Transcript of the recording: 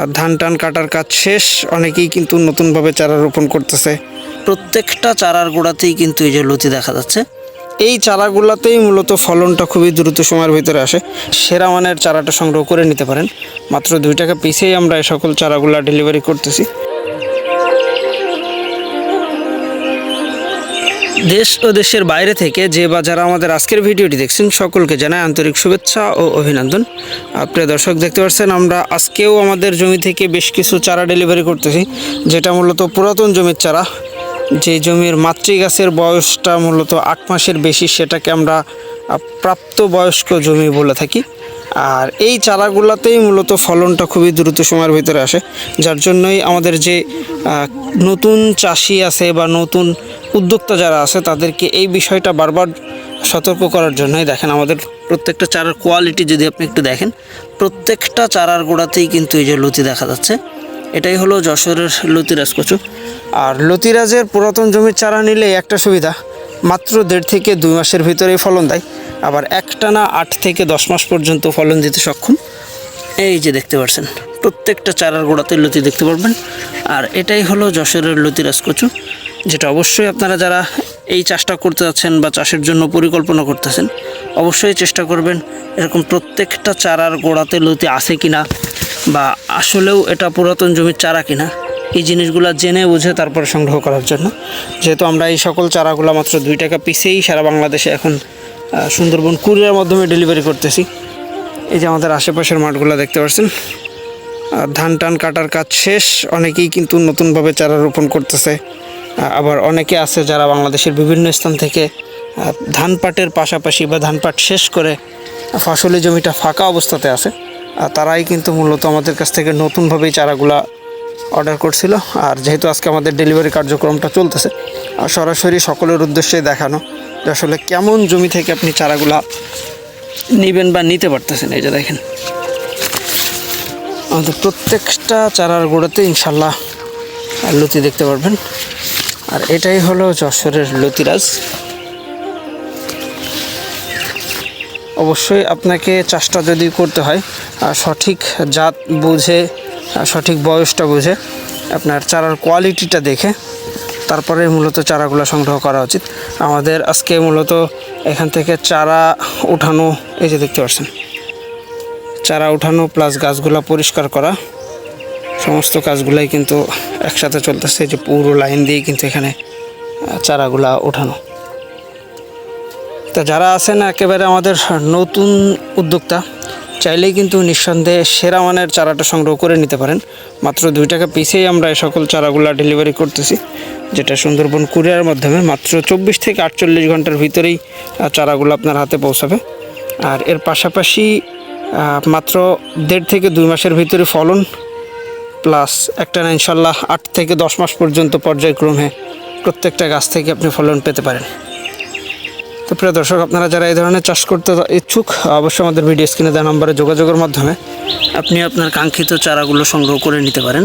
আর ধান টান কাটার কাজ শেষ। অনেকেই কিন্তু নতুনভাবে চারা রোপণ করতেছে। প্রত্যেকটা চারার গোড়াতেই কিন্তু এই যে লতি দেখা যাচ্ছে। এই চারাগুলোতেই মূলত ফলনটা খুবই দ্রুত সময়ের ভিতরে আসে। সেরা মানের চারাটা সংগ্রহ করে নিতে পারেন। মাত্র দুই টাকা পিসেই আমরা এই সকল চারাগুলা ডেলিভারি করতেছি। দেশ ও দেশের বাইরে থেকে যে বা যারা আমাদের আজকের ভিডিওটি দেখছেন সকলকে জানাই আন্তরিক শুভেচ্ছা ও অভিনন্দন। প্রিয় দর্শক দেখতে পাচ্ছেন আমরা আজকেও আমাদের জমি থেকে বেশ কিছু চারা ডেলিভারি করতেছি যেটা মূলত পুরাতন জমির চারা। যে জমির মাতৃগাছের বয়সটা মূলত আট মাসের বেশি সেটাকে আমরা আহ, প্রাপ্তবয়স্ক জমি বলে থাকি। আর এই চারাগুলোতেই মূলত ফলনটা খুবই দ্রুত সময়ের ভিতরে আসে, যার জন্যই আমাদের যে নতুন চাষি আছে বা নতুন উদ্যোক্তা যারা আছে তাদেরকে এই বিষয়টা বারবার সতর্ক করার জন্যই দেখেন আমাদের প্রত্যেকটা চারার কোয়ালিটি যদি আপনি একটু দেখেন, প্রত্যেকটা চারার গোড়াতেই কিন্তু এই যে লতি দেখা যাচ্ছে। এটাই হলো যশোরের লতিরাজ কচু। আর লতিরাজের পুরাতন জমির চারা নিলে একটা সুবিধা, মাত্র দেড় থেকে দুই মাসের ভিতরেই ফলন দেয়। আবার একটানা আট থেকে দশ মাস পর্যন্ত ফলন দিতে সক্ষম। এই যে দেখতে পাচ্ছেন প্রত্যেকটা চারার গোড়াতে লতি দেখতে পারবেন। আর এটাই হলো যশোরের লতিরাজ কচু, যেটা অবশ্যই আপনারা যারা এই চাষটা করতে যাচ্ছেন বা চাষের জন্য পরিকল্পনা করতেছেন অবশ্যই চেষ্টা করবেন এরকম প্রত্যেকটা চারার গোড়াতে লতি আছে কিনা বা আসলেও এটা পুরাতন জমির চারা কিনা। এই জিনিসগুলো জেনে বুঝে তারপরে সংগ্রহ করার জন্য। যেহেতু আমরা এই সকল চারাগুলো মাত্র দুই টাকা পিসেই সারা বাংলাদেশে এখন সুন্দরবন কুরিয়ার মাধ্যমে ডেলিভারি করতেছি। এই যে আমাদের আশেপাশের মাঠগুলো দেখতে পাচ্ছেন ধান টান কাটার কাজ শেষ। অনেকেই কিন্তু নতুনভাবে চারা রোপণ করতেছে। আবার অনেকে আছে যারা বাংলাদেশের বিভিন্ন স্থান থেকে ধান পাটের পাশাপাশি বা ধান পাট শেষ করে ফসলি জমিটা ফাঁকা অবস্থাতে আছে। আর তারাই কিন্তু মূলত আমাদের কাছ থেকে নতুনভাবেই চারাগুলা অর্ডার করছিল। আর যেহেতু আজকে আমাদের ডেলিভারি কার্যক্রমটা চলতেছে আর সরাসরি সকলের উদ্দেশ্যে দেখানো। আসলে কেমন জমি থেকে আপনি চারাগুলা নেবেন বা নিতে পারতেছেন, এই যে দেখেন। আমাদের প্রত্যেকটা চারার গোড়াতে ইনশাল্লাহ লতি দেখতে পারবেন। আর এটাই হলো যশোরের লতিরাজ। অবশ্যই আপনাকে চাষটা যদি করতে হয় আর সঠিক জাত বুঝে সঠিক বয়সটা বুঝে আপনার চারার কোয়ালিটিটা দেখে তারপরে মূলত চারাগুলো সংগ্রহ করা উচিত। আমাদের আজকে মূলত এখান থেকে চারা উঠানো, এই যে দেখতে পাচ্ছেন, চারা উঠানো প্লাস গাছগুলো পরিষ্কার করা, সমস্ত কাজগুলাই কিন্তু একসাথে চলতেছে যে পুরো লাইন দিয়ে কিন্তু এখানে চারাগুলা ওঠানো। তা যারা আছেন একেবারে আমাদের নতুন উদ্যোক্তা, চাইলেই কিন্তু নিঃসন্দেহে সেরা মানের চারাটা সংগ্রহ করে নিতে পারেন। মাত্র দুই টাকা পিসেই আমরা এই সকল চারাগুলা ডেলিভারি করতেছি। যেটা সুন্দরবন কুরিয়ার মাধ্যমে মাত্র চব্বিশ থেকে আটচল্লিশ ঘণ্টার ভিতরেই চারাগুলো আপনার হাতে পৌঁছাবে। আর এর পাশাপাশি মাত্র দেড় থেকে দুই মাসের ভিতরে ফলন, প্লাস একটা না ইনশাল্লাহ আট থেকে দশ মাস পর্যন্ত পর্যায়ক্রমে প্রত্যেকটা গাছ থেকে আপনি ফলন পেতে পারেন। তো প্রিয় দর্শক, আপনারা যারা এই ধরনের চাষ করতে ইচ্ছুক, অবশ্যই আমাদের ভিডিও স্ক্রিনে দেওয়া নম্বরে যোগাযোগের মাধ্যমে আপনি আপনার কাঙ্ক্ষিত চারাগুলো সংগ্রহ করে নিতে পারেন।